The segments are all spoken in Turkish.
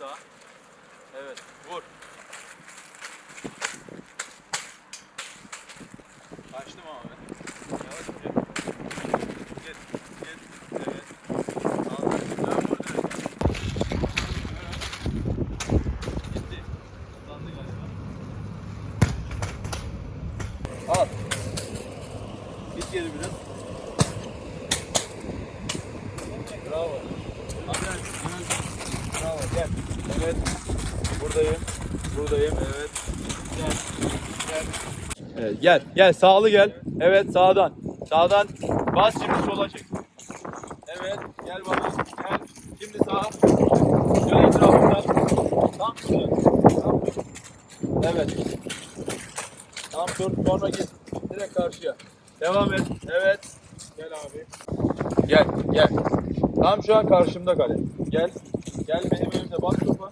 sağa. Evet. Vur. Açtım abi. Yavaş gel. Gel. Gel. Evet. Al. Ben vurdum. Gitti. Hızlandı galiba. Al. Git geri biraz. Bravo. Hemen, hemen. Bravo. Gel. Evet. Buradayım. Buradayım. Evet. Gel. Gel. Evet, gel. Gel. Sağlı gel. Evet, sağdan. Sağdan. Bas şimdi sola çek. Evet. Gel bana. Gel. Şimdi sağa. Şöyle etrafından. Tam şöyle. Tam. Evet. Tam dur. Sonra git. Direkt karşıya. Devam et. Evet. Gel abi. Gel. Gel. Tam şu an karşımda kale. Gel. Gel benim önümde bak topa.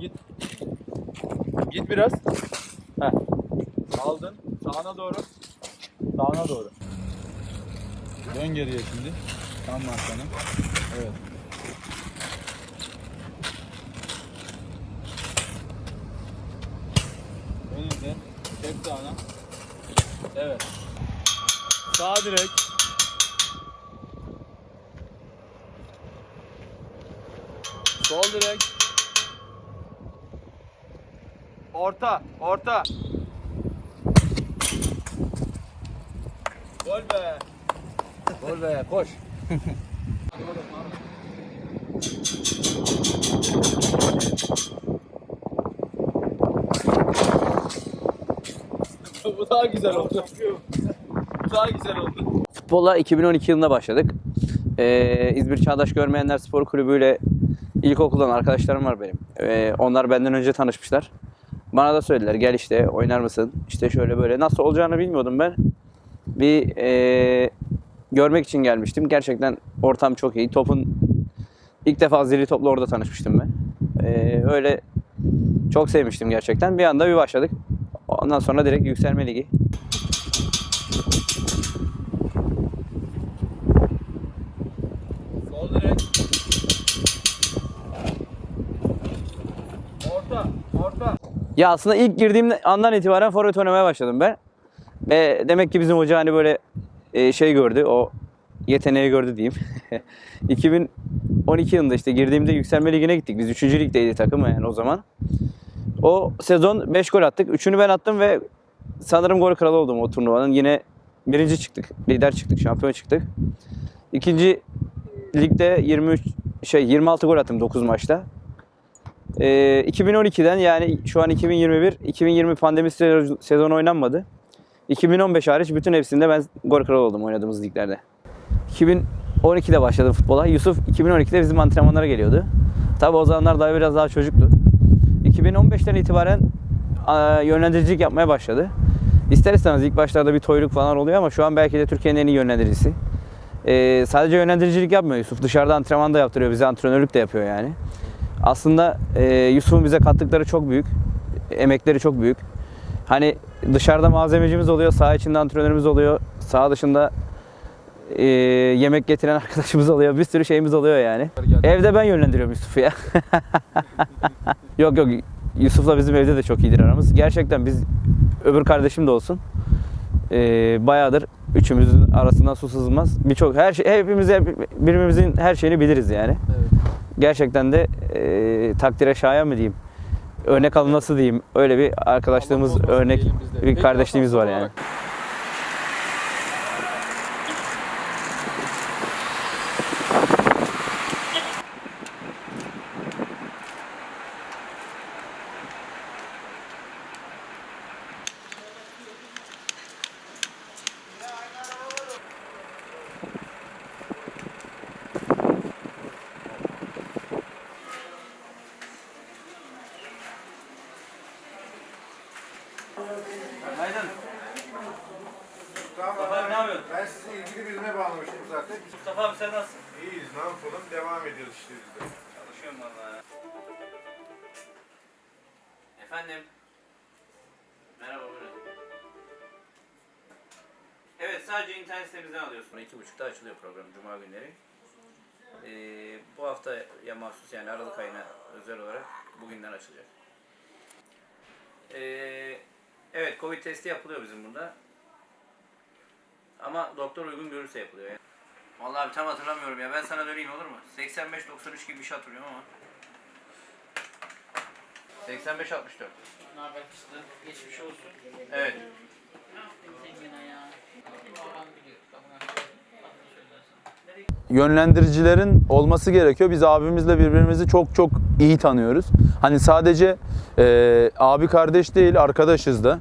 Git. Git biraz. Heh. Aldın. Sağına doğru. Sağına doğru. Dön geriye şimdi. Tam arkana. Evet. Önünde. Çek sağına. Evet. Sağ direkt. Sol direk. Orta, orta. Gol be. Gol be, koş. Bu daha güzel oldu. Bu daha güzel oldu. Futbola 2012 yılında başladık. Ee, İzmir Çağdaş Görmeyenler Spor Kulübü ile ilkokuldan arkadaşlarım var benim. Ee, onlar benden önce tanışmışlar. Bana da söylediler gel işte oynar mısın? İşte şöyle böyle. Nasıl olacağını bilmiyordum ben. Bir ee, görmek için gelmiştim. Gerçekten ortam çok iyi. Topun ilk defa zilli topla orada tanışmıştım ben. Ee, öyle çok sevmiştim gerçekten. Bir anda bir başladık. Ondan sonra direkt yükselme ligi. Sol direk. Orta, orta. Ya aslında ilk girdiğim andan itibaren forvet oynamaya başladım ben. Ve demek ki bizim hoca hani böyle e, şey gördü, o yeteneği gördü diyeyim. 2012 yılında işte girdiğimde yükselme ligine gittik. Biz 3. ligdeydi takım yani o zaman. O sezon 5 gol attık. Üçünü ben attım ve sanırım gol kralı oldum o turnuvanın. Yine birinci çıktık, lider çıktık, şampiyon çıktık. İkinci ligde 23 şey 26 gol attım 9 maçta. Ee, 2012'den yani şu an 2021, 2020 pandemi se- sezon oynanmadı. 2015 hariç bütün hepsinde ben gol kralı oldum oynadığımız liglerde. 2012'de başladım futbola. Yusuf 2012'de bizim antrenmanlara geliyordu. Tabi o zamanlar daha biraz daha çocuktu. 2015'ten itibaren yönlendiricilik yapmaya başladı. İster istemez ilk başlarda bir toyluk falan oluyor ama şu an belki de Türkiye'nin en iyi yönlendiricisi. Ee, sadece yönlendiricilik yapmıyor Yusuf. Dışarıda antrenman da yaptırıyor. Bize antrenörlük de yapıyor yani. Aslında e, Yusuf'un bize kattıkları çok büyük. Emekleri çok büyük. Hani dışarıda malzemecimiz oluyor, saha içinde antrenörümüz oluyor, saha dışında e, yemek getiren arkadaşımız oluyor, bir sürü şeyimiz oluyor yani. Evde ben yönlendiriyorum Yusuf'u ya. yok yok Yusuf'la bizim evde de çok iyidir aramız. Gerçekten biz öbür kardeşim de olsun. E, bayağıdır üçümüzün arasından su sızmaz. Birçok her şey hepimiz birbirimizin her şeyini biliriz yani. Gerçekten de e, takdire şayan mı diyeyim? Örnek alınması diyeyim. Öyle bir arkadaşlığımız, örnek bir kardeşliğimiz var yani. Olarak. Tamam. abi, ne yapıyorsun? Ben sizi ilgili birine bağlamıştım zaten. Mustafa abi sen nasılsın? İyiyiz, ne yapalım? Devam ediyoruz işte biz de. Çalışıyorum valla. Efendim? Merhaba buyurun. Evet sadece internet sitemizden alıyorsun. İki buçukta açılıyor program Cuma günleri. Ee, Bu haftaya mahsus yani Aralık ayına özel olarak bugünden açılacak. Ee, evet Covid testi yapılıyor bizim burada. Ama doktor uygun görürse yapılıyor yani. Vallahi abi tam hatırlamıyorum ya. Ben sana döneyim olur mu? 85-93 gibi bir şey hatırlıyorum ama. 85-64. Ne haber kızdı? Geçmiş olsun. Evet. Ne yaptın sen gene ya? Babam biliyor. Babam. Yönlendiricilerin olması gerekiyor. Biz abimizle birbirimizi çok çok iyi tanıyoruz. Hani sadece e, abi kardeş değil arkadaşız da.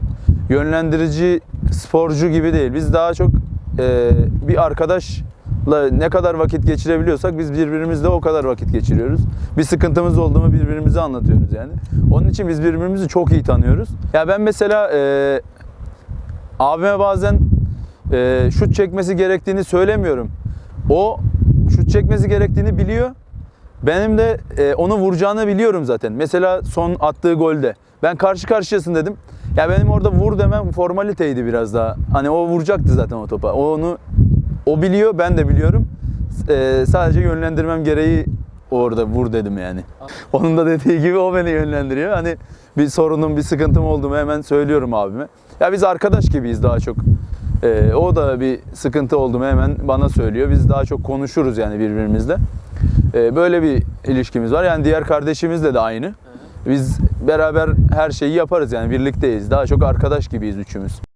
Yönlendirici sporcu gibi değil. Biz daha çok e, bir arkadaşla ne kadar vakit geçirebiliyorsak biz birbirimizle o kadar vakit geçiriyoruz. Bir sıkıntımız oldu mu birbirimize anlatıyoruz yani. Onun için biz birbirimizi çok iyi tanıyoruz. Ya ben mesela e, abime bazen e, şut çekmesi gerektiğini söylemiyorum. O şut çekmesi gerektiğini biliyor. Benim de e, onu vuracağını biliyorum zaten. Mesela son attığı golde. Ben karşı karşıyasın dedim. Ya benim orada vur demem formaliteydi biraz daha. Hani o vuracaktı zaten o topa. O onu o biliyor, ben de biliyorum. E, sadece yönlendirmem gereği orada vur dedim yani. Onun da dediği gibi o beni yönlendiriyor. Hani bir sorunum, bir sıkıntım oldu mu hemen söylüyorum abime. Ya biz arkadaş gibiyiz daha çok. Ee, o da bir sıkıntı oldu mu hemen bana söylüyor. Biz daha çok konuşuruz yani birbirimizle. Ee, böyle bir ilişkimiz var. Yani diğer kardeşimizle de aynı. Biz beraber her şeyi yaparız yani birlikteyiz. Daha çok arkadaş gibiyiz üçümüz.